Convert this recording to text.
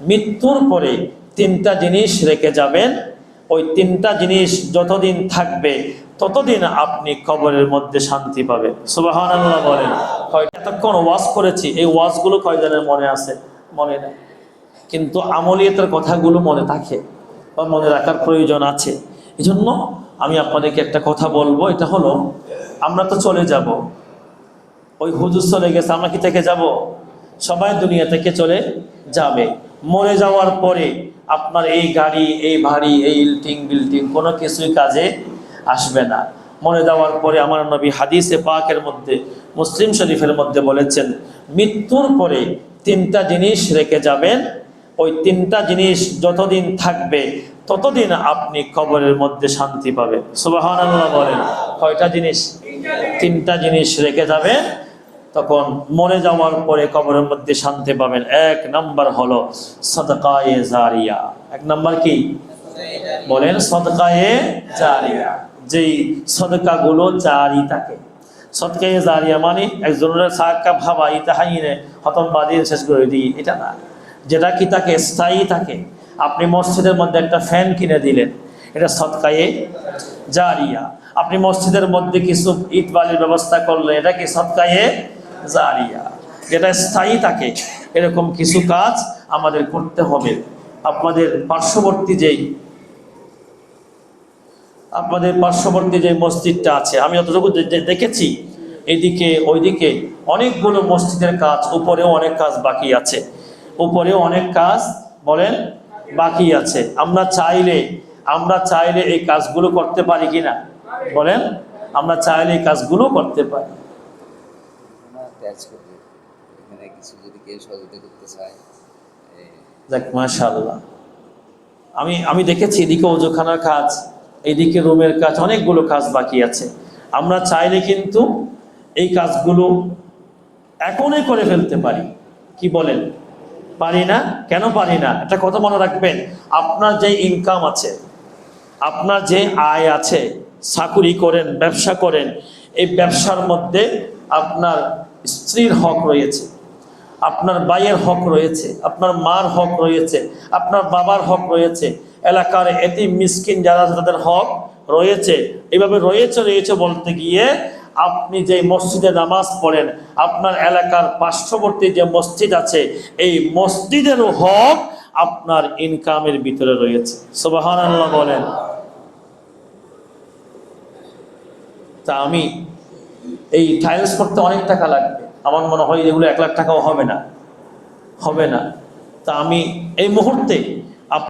মৃত্যুর পরে তিনটা জিনিস রেখে যাবেন। ওই তিনটা জিনিস যতদিন থাকবে, ততদিন আপনি কবরের মধ্যে শান্তি পাবেন। সুবাহান আল্লাহ বলেন এতক্ষণ ওয়াজ করেছি, এই ওয়াজগুলো কয়জনের মনে আছে? মনে নেই। কিন্তু আমলিয়তের কথাগুলো মনে থাকে বা মনে রাখার প্রয়োজন আছে। এই জন্য আমি আপনাদেরকে একটা কথা বলব, এটা হলো, আমরা তো চলে যাব। ওই হুজুর চলে গেছে, আমরা কি থেকে যাব? সবাই দুনিয়া থেকে চলে যাবে। মরে যাওয়ার পরে আপনার এই গাড়ি, এই ভারী, এই ইল্টিং বিল্টিং কোনো কিছুই কাজে আসবে না। মরে যাওয়ার পরে আমার নবী হাদিসে পাকের মধ্যে, মুসলিম শরীফের মধ্যে বলেছেন, মৃত্যুর পরে তিনটা জিনিস রেখে যাবেন। ওই তিনটা জিনিস যতদিন থাকবে, ততদিন আপনি কবরের মধ্যে শান্তি পাবেন। আল্লাহ বলেন। কয়টা জিনিস? তিনটা জিনিস রেখে যাবেন। তখন মরে যাওয়ার পরে কবরের মধ্যে শান্তি পাবেন। এক নাম্বার হলো সদকায়ে জারিয়া। এক নাম্বার কি? বলেন সদকায়ে জারিয়া। যেই সদকাগুলো জারি থাকে। সদকায়ে জারিয়া মানে একজনের সাকা ভাবা ইতা হাইনে হতম বাদিন শেষ করে দিই, এটা না। যেটা কি তাকে স্থায়ী থাকে। আপনি মসজিদের মধ্যে একটা ফ্যান কিনে দিলেন, এটা সদকায়ে জারিয়া। আপনি মসজিদের মধ্যে কিছু ইট বালির ব্যবস্থা করলেন, এটা কি সদকায়ে জারিয়া, যেটা স্থায়ী থাকে, এরকম কিছু কাজ আমাদের করতে হবে। আপনাদের পার্শ্ববর্তী যেই, আপনাদের পার্শ্ববর্তী যে মসজিদটা আছে, আমি যতটুকু দেখেছি, এদিকে, ওইদিকে অনেকগুলো মসজিদের কাজ, উপরেও অনেক কাজ বাকি আছে। উপরেও অনেক কাজ, বলেন, বাকি আছে। আমরা চাইলে আমরা চাইলে এই কাজগুলো করতে পারি কিনা? বলেন, আমরা চাইলে এই কাজগুলো করতে পারি। অ্যাটাচ করবে এখানে কিছু যদি কেউ সহযোগিতা করতে চায় দেখ মাশাল্লাহ আমি আমি দেখেছি এদিকে ওজোখানার কাজ, এদিকে রুমের কাজ, অনেকগুলো কাজ বাকি আছে। আমরা চাইলে কিন্তু এই কাজগুলো এখনই করে ফেলতে পারি। কি বলেন? পারি না? কেন পারি না? একটা কথা মনে রাখবেন, আপনার যে ইনকাম আছে, আপনার যে আয় আছে, চাকুরি করেন, ব্যবসা করেন, এই ব্যবসার মধ্যে আপনার স্ত্রীর হক রয়েছে, আপনার ভাইয়ের হক রয়েছে, আপনার মার হক রয়েছে, আপনার বাবার হক রয়েছে, এলাকার এটি মিসকিন যারা তাদের হক রয়েছে। এভাবে রয়েছে রয়েছে বলতে গিয়ে আপনি যে মসজিদে নামাজ পড়েন, আপনার এলাকার পার্শ্ববর্তী যে মসজিদ আছে, এই মসজিদেরও হক আপনার ইনকামের ভিতরে রয়েছে। সুবাহান আল্লাহ বলেন। তা আমি এই টাইলস করতে অনেক টাকা লাগবে। আমার মনে হয় এগুলো এক লাখ টাকাও হবে না। হবে না। তা আমি এই মুহূর্তে